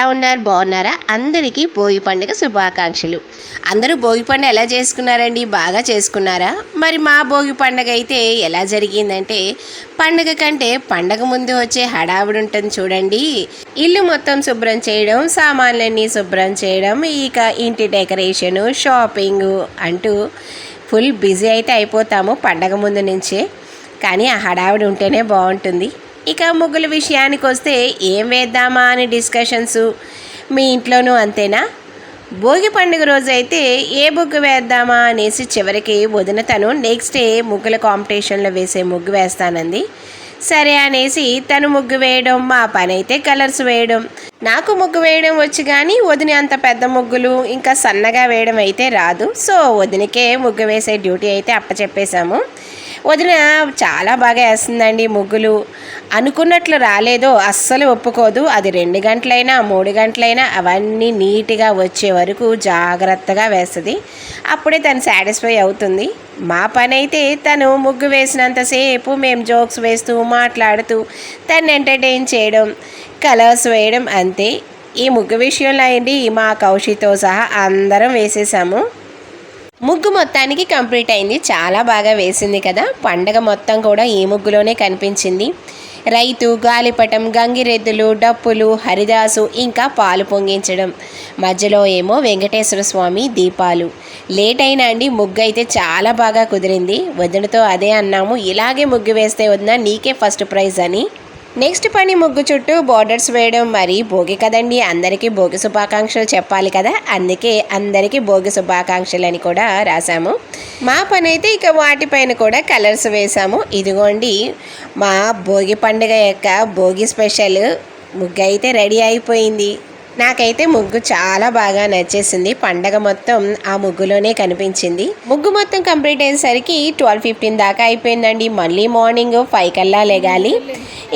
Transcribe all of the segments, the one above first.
ఎలా ఉన్నారు? బాగున్నారా? అందరికీ భోగి పండుగ శుభాకాంక్షలు. అందరూ భోగి పండుగ ఎలా చేసుకున్నారండి? బాగా చేసుకున్నారా? మరి మా భోగి పండుగ అయితే ఎలా జరిగిందంటే పండుగ కంటే పండగ ముందు వచ్చే హడావుడి ఉంటుంది చూడండి. ఇల్లు మొత్తం శుభ్రం చేయడం సామాన్లన్నీ శుభ్రం చేయడం ఇక ఇంటి డెకరేషను షాపింగ్ అంటూ ఫుల్ బిజీ అయితే అయిపోతాము పండగ ముందు నుంచే. కానీ ఆ హడావిడి ఉంటేనే బాగుంటుంది. ఇక ముగ్గుల విషయానికి వస్తే ఏం వేద్దామా అని డిస్కషన్స్. మీ ఇంట్లోనూ అంతేనా? భోగి పండుగ రోజు అయితే ఏ ముగ్గు వేద్దామా అనేసి చివరికి వదిన తను నెక్స్ట్ డే ముగ్గుల కాంపిటీషన్లో వేసే ముగ్గు వేస్తానంది. సరే అనేసి తను ముగ్గు వేయడం మా పని అయితే కలర్స్ వేయడం. నాకు ముగ్గు వేయడం వచ్చి కానీ వదిన అంత పెద్ద ముగ్గులు ఇంకా సన్నగా వేయడం అయితే రాదు. సో వదినకే ముగ్గు వేసే డ్యూటీ అయితే అప్పచెప్పేశాము. వదిన చాలా బాగా వేస్తుందండి ముగ్గులు. అనుకున్నట్లు రాలేదో అస్సలు ఒప్పుకోదు. అది రెండు గంటలైనా మూడు గంటలైనా అవన్నీ నీట్గా వచ్చే వరకు జాగ్రత్తగా వేస్తుంది. అప్పుడే తను సాటిస్ఫై అవుతుంది. మా పని అయితే తను ముగ్గు వేసినంతసేపు మేము జోక్స్ వేస్తూ మాట్లాడుతూ తను ఎంటర్టైన్ చేయడం కలర్స్ వేయడం అంతే. ఈ ముగ్గు విషయంలో అయింది మా కౌశితో సహా అందరం వేసేసాము. ముగ్గు మొత్తానికి కంప్లీట్ అయింది. చాలా బాగా వేసింది కదా. పండగ మొత్తం కూడా ఈ ముగ్గులోనే కనిపించింది. రైతు గాలిపటం గంగిరెద్దులు డప్పులు హరిదాసు ఇంకా పాలు పొంగించడం. మధ్యలో ఏమో వెంకటేశ్వర స్వామి దీపాలు. లేట్ అయినా అండి ముగ్గు అయితే చాలా బాగా కుదిరింది. వదినతో అదే అన్నాము ఇలాగే ముగ్గు వేస్తే వదిన నీకే ఫస్ట్ ప్రైజ్ అని. నెక్స్ట్ పని ముగ్గు చుట్టూ బోర్డర్స్ వేయడం మరి భోగి కదండి. అందరికీ భోగి శుభాకాంక్షలు చెప్పాలి కదా. అందుకే అందరికీ భోగి శుభాకాంక్షలు అని కూడా రాసాము మా పని అయితే ఇక వాటిపైన కూడా కలర్స్ వేసాము ఇదిగోండి మా భోగి పండుగ యొక్క భోగి స్పెషల్ ముగ్గు అయితే రెడీ అయిపోయింది. నాకైతే ముగ్గు చాలా బాగా నచ్చేసింది. పండగ మొత్తం ఆ ముగ్గులోనే కనిపించింది. ముగ్గు మొత్తం కంప్లీట్ అయ్యేసరికి ట్వెల్వ్ ఫిఫ్టీన్ దాకా అయిపోయిందండి. మళ్ళీ మార్నింగ్ ఫైవ్ కల్లా లెగాలి.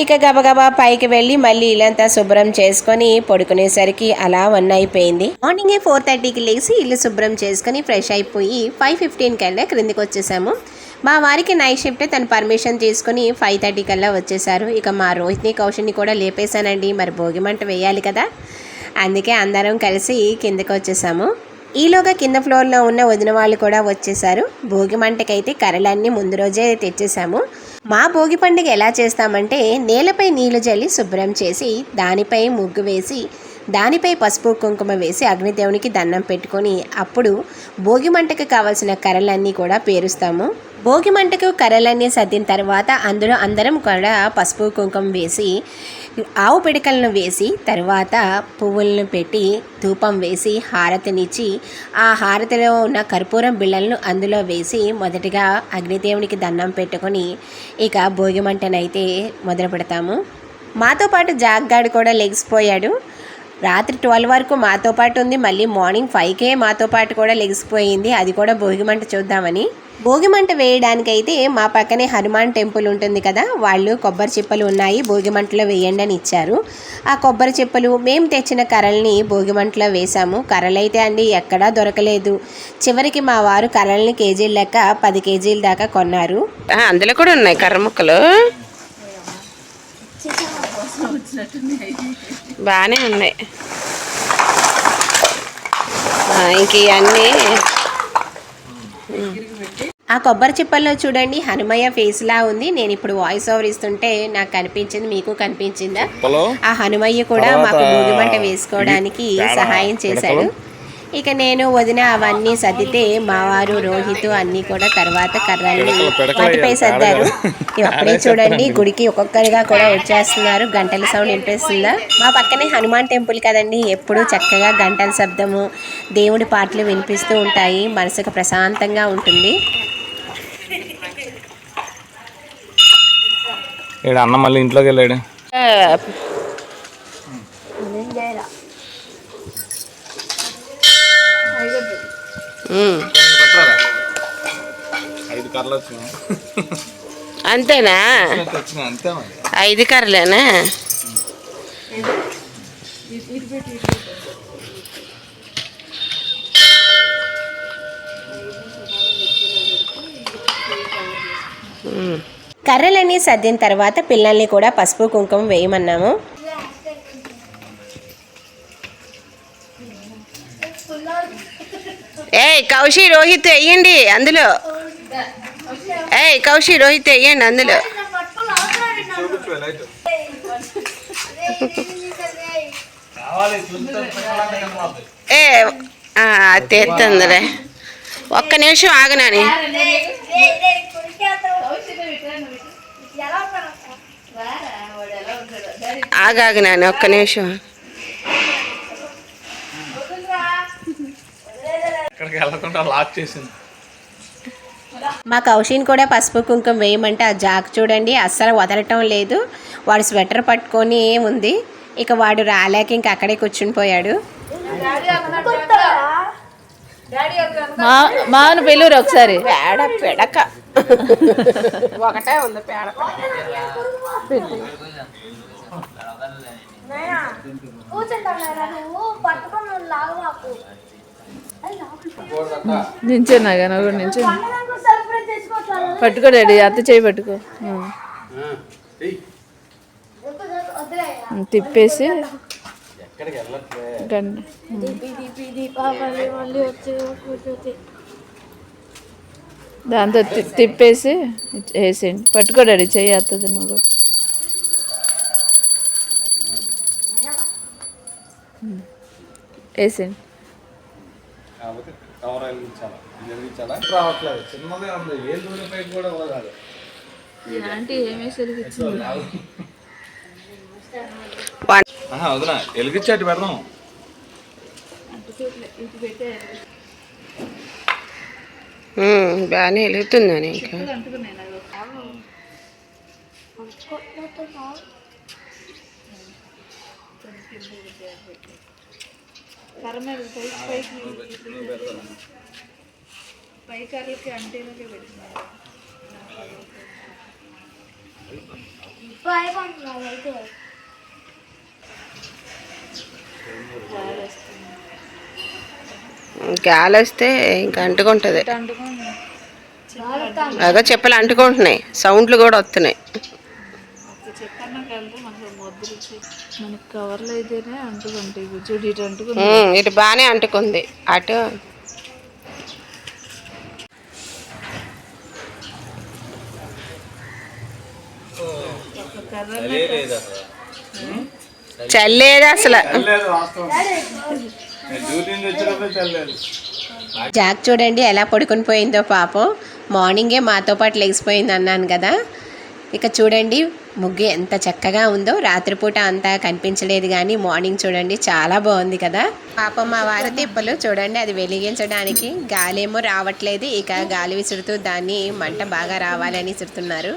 ఇక గబగబా పైకి వెళ్ళి మళ్ళీ ఇల్లంతా శుభ్రం చేసుకొని పడుకునేసరికి అలా వన్ అయిపోయింది. మార్నింగే ఫోర్ థర్టీకి లేచి ఇల్లు శుభ్రం చేసుకొని ఫ్రెష్ అయిపోయి ఫైవ్ ఫిఫ్టీన్ కల్లా క్రిందికి వచ్చేసాము. మా వారికి నైట్ షిఫ్ట్ తను పర్మిషన్ తీసుకుని ఫైవ్ థర్టీ కల్లా వచ్చేసారు. ఇక మా రోహిత్ని కౌశల్ని కూడా లేపేశానండి. మరి భోగిమంట వేయాలి కదా. అందుకే అందరం కలిసి కిందకు వచ్చేసాము ఈలోగా కింద ఫ్లోర్లో ఉన్న వదిన వాళ్ళు కూడా వచ్చేసారు. భోగి మంటకైతే కర్రలన్నీ ముందు రోజే తెచ్చేసాము. మా భోగి పండుగ ఎలా చేస్తామంటే నేలపై నీళ్ళు జల్లి శుభ్రం చేసి దానిపై ముగ్గు వేసి దానిపై పసుపు కుంకుమ వేసి అగ్నిదేవునికి దండం పెట్టుకొని అప్పుడు భోగి మంటకు కావలసిన కర్రలన్నీ కూడా పేరుస్తాము. భోగి మంటకు కర్రలన్నీ సర్దిన తర్వాత అందులో అందరం కూడా పసుపు కుంకుమ వేసి ఆవు పిడకలను వేసి తర్వాత పువ్వులను పెట్టి ధూపం వేసి హారతినిచ్చి ఆ హారతిలో ఉన్న కర్పూరం బిళ్ళలను అందులో వేసి మొదటిగా అగ్నిదేవునికి దండం పెట్టుకొని ఇక భోగి మంటనైతే మొదలు పెడతాము మాతో పాటు జాగ్గాడు కూడా లెగిసిపోయాడు. రాత్రి ట్వెల్వ్ వరకు మాతో పాటు ఉంది. మళ్ళీ మార్నింగ్ ఫైవ్కే మాతో పాటు కూడా లెగిసిపోయింది అది కూడా భోగిమంట చూద్దామని. భోగిమంట వేయడానికైతే మా పక్కనే హనుమాన్ టెంపుల్ ఉంటుంది కదా. వాళ్ళు కొబ్బరి చిప్పలు ఉన్నాయి. భోగిమంటలో వేయండి అని ఇచ్చారు. ఆ కొబ్బరి చిప్పలు మేము తెచ్చిన కర్రల్ని భోగిమంటలో వేసాము. కర్రలైతే అండి ఎక్కడా దొరకలేదు. చివరికి మా వారు కర్రల్ని కేజీల లెక్క పది కేజీల దాకా కొన్నారు. అందులో కూడా ఉన్నాయి కర్ర ముక్కలు. బాగానే ఉన్నాయి. ఇంక ఇవన్నీ ఆ కొబ్బరి చిప్పల్లో చూడండి హనుమయ్య ఫేస్ లా ఉంది. నేను ఇప్పుడు వాయిస్ ఓవర్ ఇస్తుంటే నాకు కనిపించింది మీకు కనిపించిందా? ఆ హనుమయ్య కూడా మాకు భోగిమంట వేసుకోవడానికి సహాయం చేశాడు. ఇక నేను వదిన అవన్నీ సర్దితే మా వారు రోహిత్ అన్ని కూడా తర్వాత కర్రల్ని వాటిపై సర్దారు. ఇవి అప్పుడే చూడండి గుడికి ఒక్కొక్కరిగా కూడా వచ్చేస్తున్నారు. గంటల సౌండ్ వినిపిస్తుందా? మా పక్కనే హనుమాన్ టెంపుల్ కదండి. ఎప్పుడూ చక్కగా గంటల శబ్దము దేవుడి పాటలు వినిపిస్తూ ఉంటాయి. మనసుకు ప్రశాంతంగా ఉంటుంది. ఈడ అన్న మళ్ళీ ఇంట్లోకి వెళ్ళాడు ఆ, ఉమ్. ఐదు కర్రలు వచ్చినాయి. అంతేనా? ఐదు కర్రలేనా? కర్రలన్నీ సర్దిన తర్వాత పిల్లల్ని కూడా పసుపు కుంకుమ వేయమన్నాము. ఏయ్ కౌశి రోహిత్ వెయ్యండి అందులో. ఏయ్ కౌశి రోహిత్ వెయ్యండి అందులో. ఏ ఆ, ఒక్క నిమిషం ఆగనాని ఆగాగు నాని ఒక్క నిమిషం. ఎక్కడికి వెళ్ళకుండా లాక్ చేసింది. మా కౌశిని కూడా పసుపు కుంకుమ వేయమంటే ఆ జాక్ చూడండి అస్సలు వదలటం లేదు. వాడు స్వెటర్ పట్టుకొని ఉంది. ఇక వాడు రాలేక ఇంక అక్కడే కూర్చుని పోయాడు. మా మాను పిల్లూరు ఒకసారి. పేడ పెడక. ఒకటే ఉంది పేడ. పట్టుకొని నించున్నాగా నువ్వు కూడా నించు పట్టుకో డాడీ అత్త చేయి పట్టుకో. తిప్పేసి దాంతో తిప్పేసి వేసేయండి. పట్టుకో డాడీ చెయ్యి అత్తది నువ్వు కూడా. వేసేయండి. కాకపోతే కవర్ వెలిగించాలా ఇది వెలిగించాలా రావట్లేదు చిన్నదే ఉంది ఏ దూరం పైకి కూడా ఆహా వదినా వెలిగించేటి పెడదాం. బాగానే వెలుగుతుందని ఇంకా అయిపోతుంది అయితే. గాలి వస్తే ఇంకా అంటుకుంటుంది. అదో చెప్పలు అంటుకుంటున్నాయి. సౌండ్లు కూడా వస్తున్నాయి మనకి కవర్లు అయితేనే చూడు ఇటు అంటుకుంది. ఇటు బాగానే అంటుకుంది. అటు. చల్లేదు అసలు. జాక్ చూడండి ఎలా పడుకొని పోయిందో పాపం. మార్నింగే మాతో పాటు లెగిసిపోయింది అన్నాను కదా. ఇక చూడండి ముగ్గు ఎంత చక్కగా ఉందో. రాత్రిపూట అంతా కనిపించలేదు కానీ మార్నింగ్ చూడండి చాలా బాగుంది కదా. పాపం మా వారి తిప్పలు చూడండి అది వెలిగించడానికి. గాలి ఏమో రావట్లేదు ఇక గాలి విసురుతూ దాన్ని మంట బాగా రావాలని విసురుతున్నారు.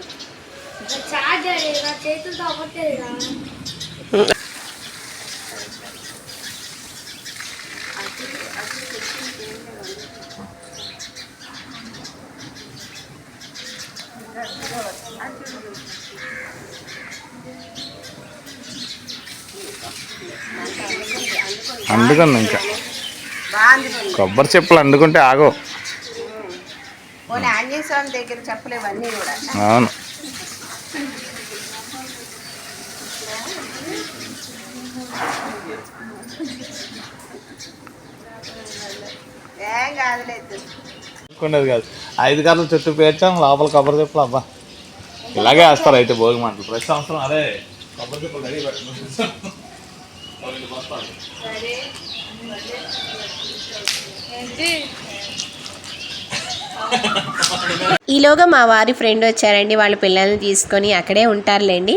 Yeah. అందుకుంది ఇంకా. కొబ్బరి చెప్పులు అందుకుంటే ఆగో ఆంజనేయ స్వామి దగ్గర చెప్పలేవు అన్నీ కూడా. అవును. కాదు. ఐదు కర్రలు చుట్టూ పేర్చాం లోపల కొబ్బరి చెప్పులు అబ్బా. ఇలాగే వేస్తారు అయితే భోగి మంటలు. ప్రతి సంవత్సరం అదే ఈలోగా మా వారి ఫ్రెండ్ వచ్చారండి. వాళ్ళ పిల్లల్ని తీసుకొని అక్కడే ఉంటారులేండి.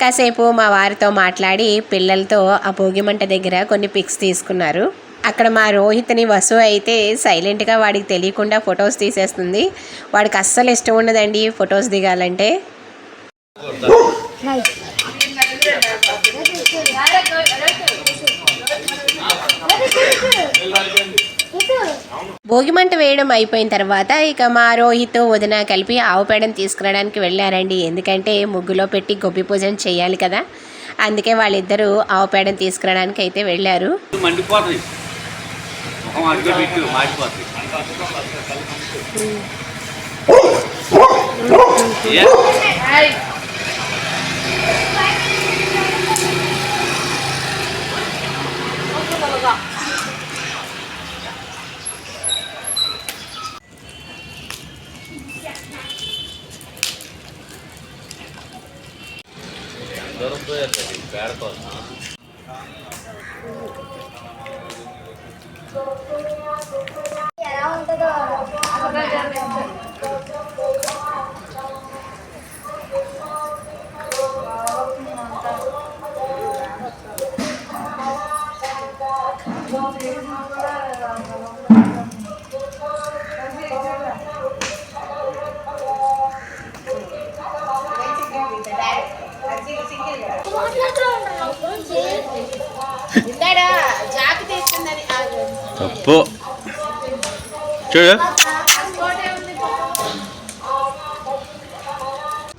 కాసేపు మా వారితో మాట్లాడి పిల్లలతో ఆ భోగిమంట దగ్గర కొన్ని పిక్స్ తీసుకున్నారు. అక్కడ మా రోహిత్ని వసు అయితే సైలెంట్గా వాడికి తెలియకుండా ఫొటోస్ తీసేస్తుంది. వాడికి అస్సలు ఇష్టం ఉండదండి ఫొటోస్ దిగాలంటే. భోగిమంట వేయడం అయిపోయిన తర్వాత ఇక మా రోహిత్ వదిన కలిపి ఆవు పేడను తీసుకురావడానికి వెళ్ళారండి. ఎందుకంటే ముగ్గులో పెట్టి గొబ్బి పూజన చేయాలి కదా. అందుకే వాళ్ళిద్దరూ ఆవు పేడను తీసుకురావడానికి అయితే వెళ్ళారు. మండిపోతుంది. ముఖం అడ్డు పెట్టు మాడిపోతుంది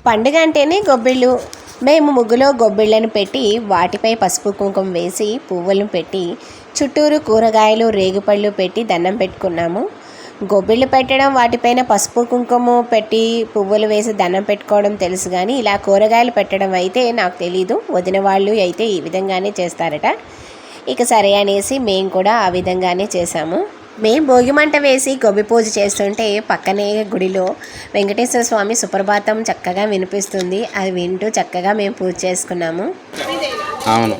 పండుగ అంటేనే గొబ్బిళ్ళు. మేము ముగ్గులో గొబ్బిళ్ళను పెట్టి వాటిపై పసుపు కుంకుమ వేసి పువ్వులను పెట్టి చుట్టూరు కూరగాయలు రేగుపళ్ళు పెట్టి దండం పెట్టుకున్నాము. గొబ్బిళ్ళు పెట్టడం వాటిపైన పసుపు కుంకుమ పెట్టి పువ్వులు వేసి దండం పెట్టుకోవడం తెలుసు కానీ ఇలా కూరగాయలు పెట్టడం అయితే నాకు తెలీదు. వదిన వాళ్ళు అయితే ఈ విధంగానే చేస్తారట. ఇక సరే అనేసి మేము కూడా ఆ విధంగానే చేసాము మేము భోగి మంట వేసి గొబ్బి పూజ చేస్తుంటే పక్కనే గుడిలో వెంకటేశ్వర స్వామి సుప్రభాతం చక్కగా వినిపిస్తుంది. అది వింటూ చక్కగా మేము పూజ చేసుకున్నాము. అవును.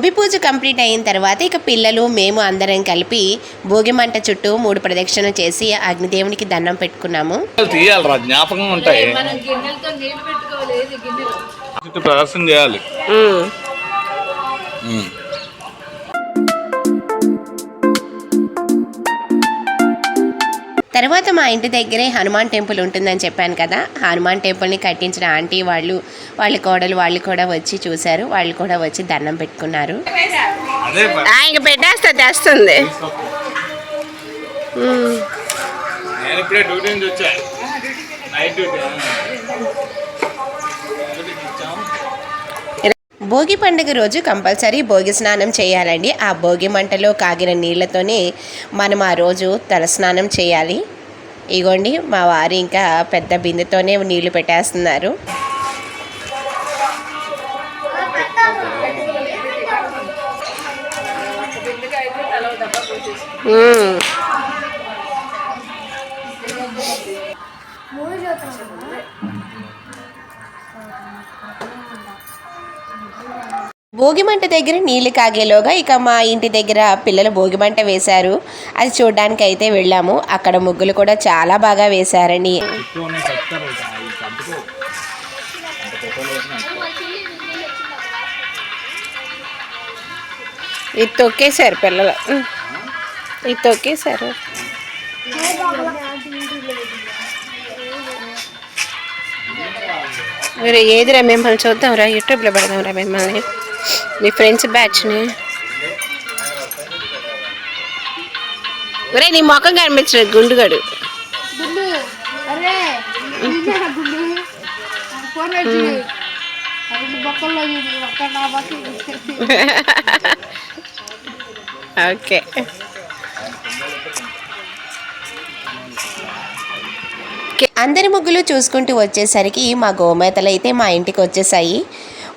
గొబ్బి పూజ కంప్లీట్ అయిన తర్వాత ఇక పిల్లలు మేము అందరం కలిపి భోగి మంట చుట్టూ మూడు ప్రదక్షిణలు చేసి అగ్నిదేవునికి దండం పెట్టుకున్నాము. జ్ఞాపకం ఉంటాయి. ప్రదర్శన చేయాలి. తర్వాత మా ఇంటి దగ్గరే హనుమాన్ టెంపుల్ ఉంటుందని చెప్పాను కదా. హనుమాన్ టెంపుల్ని కట్టించిన ఆంటీ వాళ్ళు వాళ్ళ కోడలు వాళ్ళు కూడా వచ్చి చూశారు. వాళ్ళు కూడా వచ్చి దండం పెట్టుకున్నారు. అదే ప- ఆ, ఇంక పెట్టేస్తా తెస్తుంది. నేను ఇప్పుడే డ్యూటీ నుంచి వచ్చా. Night duty. భోగి పండుగ రోజు కంపల్సరీ భోగి స్నానం చేయాలండి. ఆ భోగి మంటలో కాగిన నీళ్ళతోనే మనం ఆ రోజు తలస్నానం చేయాలి. ఇగోండి మా వారు ఇంకా పెద్ద బిందెతోనే నీళ్ళు పెట్టేస్తున్నారు. బిందుగా భోగిమంట దగ్గర నీళ్ళు కాగేలోగా ఇక మా ఇంటి దగ్గర పిల్లలు భోగిమంట వేశారు. అది చూడడానికి అయితే వెళ్ళాము. అక్కడ ముగ్గులు కూడా చాలా బాగా వేశారండి. ఇది తొక్కేశారు పిల్లలు. ఇది తొక్కేశారు. మీరు ఏదిరా మిమ్మల్ని చూద్దాంరా యూట్యూబ్లో పెడదాంరా మిమ్మల్ని? మీ ఫ్రెండ్స్ బ్యాచ్ని ఒరే నీ మొఖం కనిపించలేదు గుండుగాడు. ఓకే. అందరి ముగ్గులు చూసుకుంటూ వచ్చేసరికి మా గోమేతలు అయితే మా ఇంటికి వచ్చేసాయి.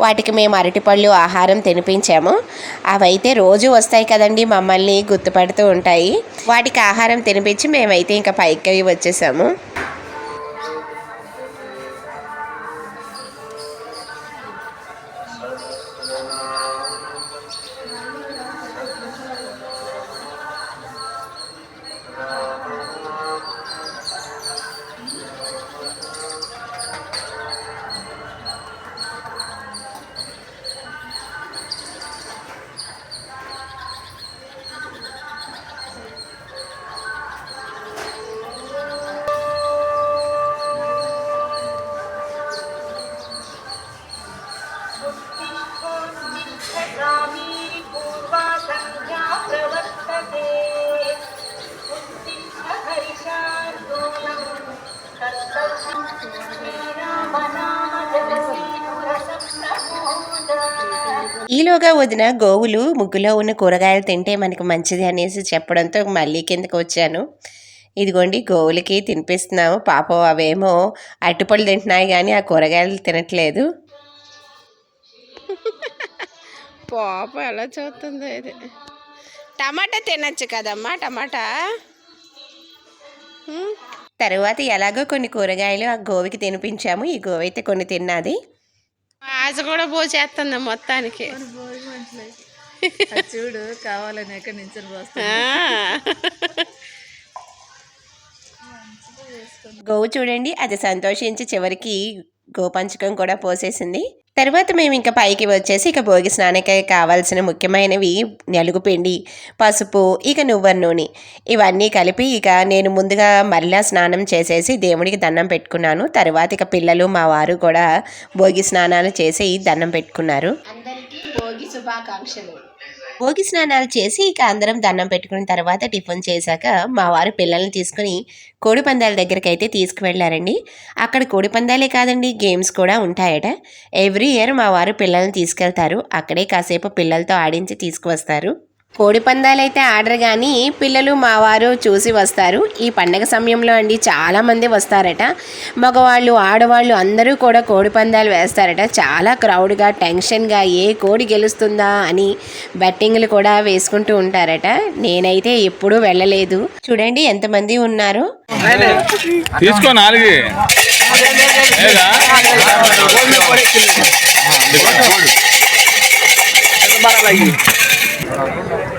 వాటికి మేము అరటిపళ్ళు ఆహారం తినిపించాము. అవైతే రోజు వస్తాయి కదండి మమ్మల్ని గుర్తుపడుతూ ఉంటాయి. వాటికి ఆహారం తినిపించి మేమైతే ఇంకా పైకి వచ్చేసాము. ఈలోగా వదిన గోవులు ముగ్గులో ఉన్న కూరగాయలు తింటే మనకి మంచిది అనేసి చెప్పడంతో మళ్ళీ కిందకు వచ్చాను. ఇదిగోండి గోవులకి తినిపిస్తున్నాము. పాపం అవేమో అట్టుపళ్ళు తింటున్నాయి కానీ ఆ కూరగాయలు తినట్లేదు. పాప ఎలా చూస్తుందో ఇది. టమాటా తినచ్చు కదమ్మా టమాటా. తరువాత ఎలాగో కొన్ని కూరగాయలు ఆ గోవికి తినిపించాము. ఈ గోవు అయితే కొన్ని తిన్నది. ఆశ కూడా పోసేస్తుంది మొత్తానికి. చూడు కావాలని ఎక్కడి నుంచి గోవు చూడండి అది సంతోషించి చివరికి గోపంచకం కూడా పోసేసింది. తర్వాత మేము ఇంకా పైకి వచ్చేసి ఇక భోగి స్నానకి కావాల్సిన ముఖ్యమైనవి నలుగు పిండి పసుపు ఇక నువ్వర్ నూనె. ఇవన్నీ కలిపి ఇక నేను ముందుగా మరలా స్నానం చేసేసి దేవుడికి దండం పెట్టుకున్నాను. తర్వాత ఇక పిల్లలు మా వారు కూడా భోగి స్నానాలు చేసి దండం పెట్టుకున్నారు. భోగి శుభాకాంక్షలు. భోగి స్నానాలు చేసి ఇక అందరం దండం పెట్టుకున్న తర్వాత టిఫిన్ చేశాక మా వారు పిల్లల్ని తీసుకుని కోడి పందాల దగ్గరికి అయితే తీసుకువెళ్ళారండి అక్కడ కోడి పందాలే కాదండి గేమ్స్ కూడా ఉంటాయట. ఎవ్రీ ఇయర్ మా వారు పిల్లల్ని తీసుకెళ్తారు. అక్కడే కాసేపు పిల్లలతో ఆడించి తీసుకువస్తారు. కోడి పందాలు అయితే ఆడరు కానీ పిల్లలు మా వారు చూసి వస్తారు ఈ పండగ సమయంలో అండి చాలా మంది వస్తారట మగవాళ్ళు ఆడవాళ్ళు అందరూ కూడా కోడి పందాలు వేస్తారట చాలా క్రౌడ్గా టెన్షన్గా ఏ కోడి గెలుస్తుందా అని బెట్టింగ్లు కూడా వేసుకుంటూ ఉంటారట నేనైతే ఎప్పుడూ వెళ్ళలేదు చూడండి ఎంతమంది ఉన్నారు తీసుకో నాలుగు లేదా?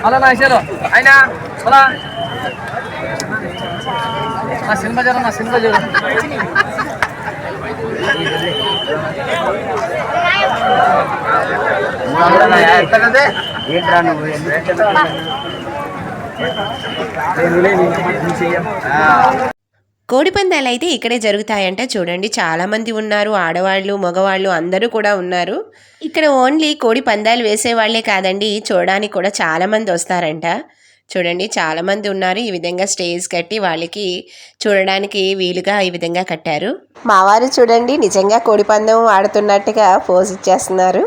అలా నా ఇచ్చారు. అయినా అలా. నా సినిమా చూడ నా సినిమా చూడ ఏంట్రా నువ్వు? కోడి కోడిపందాలు అయితే ఇక్కడే జరుగుతాయంట చూడండి. చాలా మంది ఉన్నారు ఆడవాళ్ళు మగవాళ్ళు అందరూ కూడా ఉన్నారు. ఇక్కడ ఓన్లీ కోడి పందాలు వేసేవాళ్ళే కాదండి చూడడానికి కూడా చాలా మంది వస్తారంట. చూడండి చాలా మంది ఉన్నారు ఈ విధంగా స్టేజ్ కట్టి వాళ్ళకి చూడడానికి వీలుగా ఈ విధంగా కట్టారు. మావారు చూడండి నిజంగా కోడిపందం ఆడుతున్నట్టుగా పోజ్ ఇచ్చేస్తున్నారు.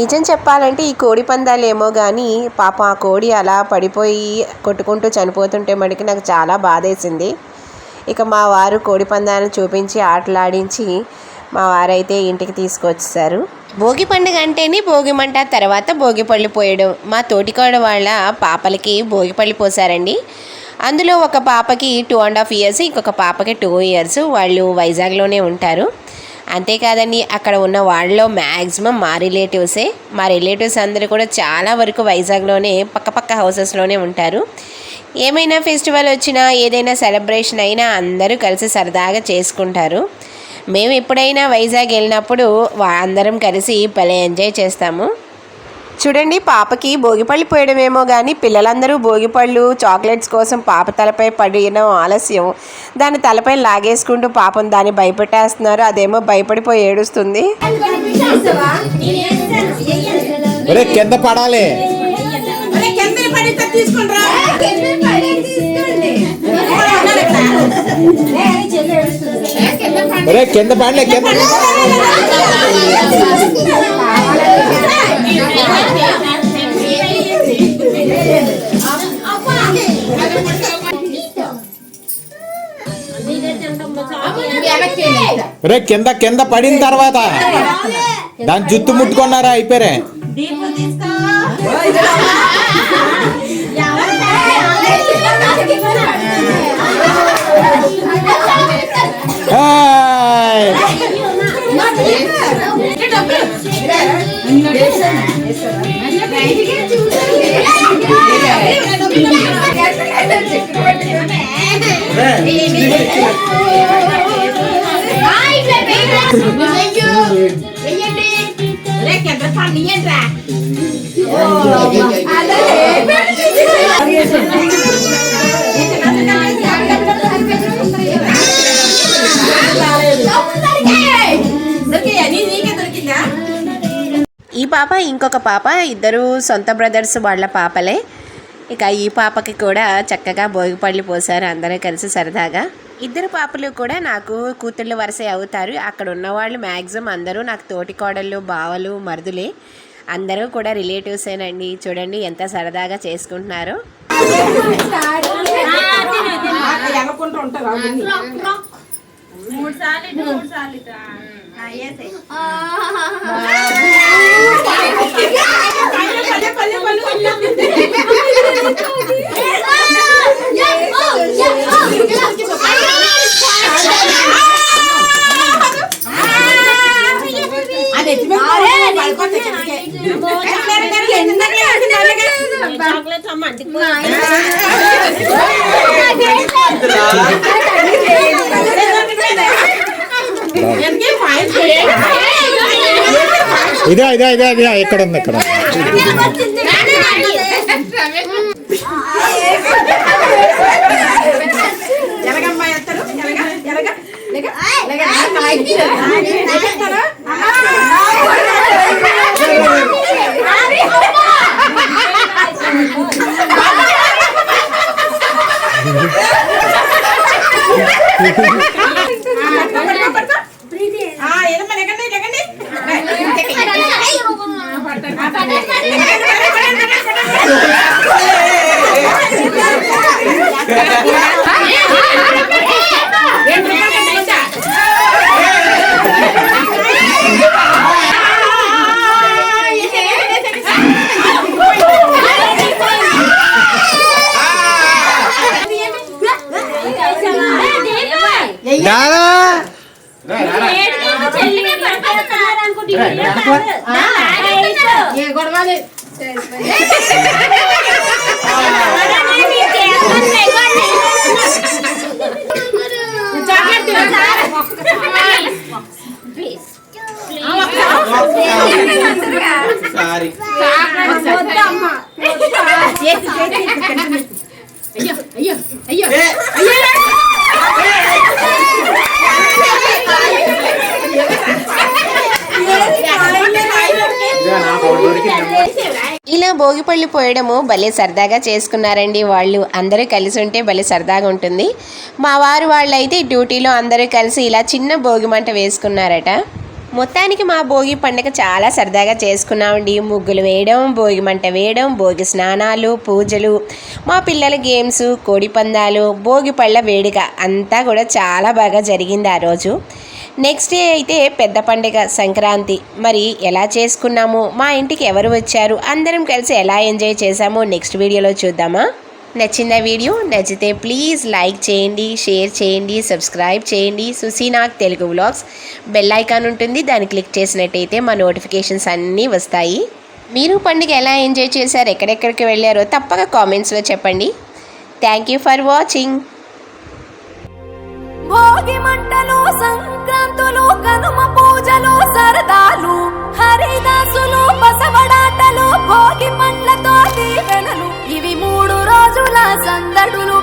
నిజం చెప్పాలంటే ఈ కోడి పందాలు ఏమో కానీ పాపం ఆ కోడి అలా పడిపోయి కొట్టుకుంటూ చనిపోతుంటే మటుకు నాకు చాలా బాధేసింది. ఇక మా వారు కోడిపందాలను చూపించి ఆటలాడించి మా వారైతే ఇంటికి తీసుకొచ్చేసారు భోగి పండుగ అంటేనే భోగి మంట తర్వాత భోగి పళ్ళు పోయడం. మా తోటికోడ వాళ్ళ పాపలకి భోగి పళ్ళు పోసారండి అందులో ఒక పాపకి టూ అండ్ హాఫ్ ఇయర్స్ ఇంకొక పాపకి టూ ఇయర్స్ వాళ్ళు వైజాగ్లోనే ఉంటారు. అంతేకాదండి అక్కడ ఉన్న వాళ్ళలో మ్యాక్సిమం మా రిలేటివ్సే. మా రిలేటివ్స్ అందరూ కూడా చాలా వరకు వైజాగ్లోనే పక్కపక్క హౌసెస్లోనే ఉంటారు. ఏమైనా ఫెస్టివల్ వచ్చినా ఏదైనా సెలబ్రేషన్ అయినా అందరూ కలిసి సరదాగా చేసుకుంటారు. మేము ఎప్పుడైనా వైజాగ్ వెళ్ళినప్పుడు అందరం కలిసి భలే ఎంజాయ్ చేస్తాము. చూడండి పాపకి భోగిపళ్ళు పోయడమేమో కానీ పిల్లలందరూ భోగిపళ్ళు చాక్లెట్స్ కోసం పాప తలపై పడిన ఆలస్యం. దాని తలపై లాగేసుకుంటూ పాపం దాన్ని భయపెట్టేస్తున్నారు. అదేమో భయపడిపోయి ఏడుస్తుంది. ఒరే కింద పడాలి. ఒరే కింద పడలే కింద ఒరే కింద కింద పడిన తర్వాత దాని జుత్తు ముట్టుకున్నారా అయిపోయారే. ఈ పాప ఇంకొక పాప ఇద్దరు సొంత బ్రదర్స్ వాళ్ళ పాపలే. ఇక ఈ పాపకి కూడా చక్కగా భోగిపళ్ళు పోసారు అందరూ కలిసి సరదాగా. ఇద్దరు పాపలు కూడా నాకు కూతుళ్ళు వరుస అవుతారు. అక్కడ ఉన్న వాళ్ళు మ్యాక్సిమం అందరూ నాకు తోటి కోడళ్ళు బావలు మరుదులే. అందరూ కూడా రిలేటివ్సేనండి. చూడండి ఎంత సరదాగా చేసుకుంటున్నారో. ఇదే ఇదే ఇదే ఇదే ఇక్కడ ఉంది ఇక్కడ ఎలాగమ్మా ఎత్తరు ఎలాగ ఎలాగ Thank you. ఇలా భోగిపళ్ళు పోయడము భలే సరదాగా చేసుకున్నారండి వాళ్ళు. అందరూ కలిసి ఉంటే భలే సరదాగా ఉంటుంది. మా వారు వాళ్ళైతే డ్యూటీలో అందరూ కలిసి ఇలా చిన్న భోగి మంట వేసుకున్నారట. మొత్తానికి మా భోగి పండుగ చాలా సరదాగా చేసుకున్నామండి. ముగ్గులు వేయడం భోగి మంట వేయడం భోగి స్నానాలు పూజలు మా పిల్లల గేమ్స్ కోడి పందాలు భోగి పళ్ళ వేడుక అంతా కూడా చాలా బాగా జరిగింది ఆ రోజు. నెక్స్ట్ డే అయితే పెద్ద పండుగ సంక్రాంతి. మరి ఎలా చేసుకున్నాము? మా ఇంటికి ఎవరు వచ్చారు? అందరం కలిసి ఎలా ఎంజాయ్ చేశామో? నెక్స్ట్ వీడియోలో చూద్దామా? నచ్చిన వీడియో నచ్చితే ప్లీజ్ లైక్ చేయండి షేర్ చేయండి సబ్స్క్రైబ్ చేయండి. Susinak Telugu vlogs. Bell icon ఉంటుంది దాన్ని క్లిక్ చేసినట్టయితే మా నోటిఫికేషన్స్ అన్నీ వస్తాయి. మీరు పండుగ ఎలా ఎంజాయ్ చేశారు ఎక్కడెక్కడికి వెళ్ళారో తప్పక కామెంట్స్లో చెప్పండి. Thank you for watching. Bhogi మంటలు సంక్రాంతులు కనుమ పూజలు సరదాలు హరిదాసులు బసవడాటలు భోగి పండ్లతో దీవెనలు ఇవి మూడు రోజుల సందడులు.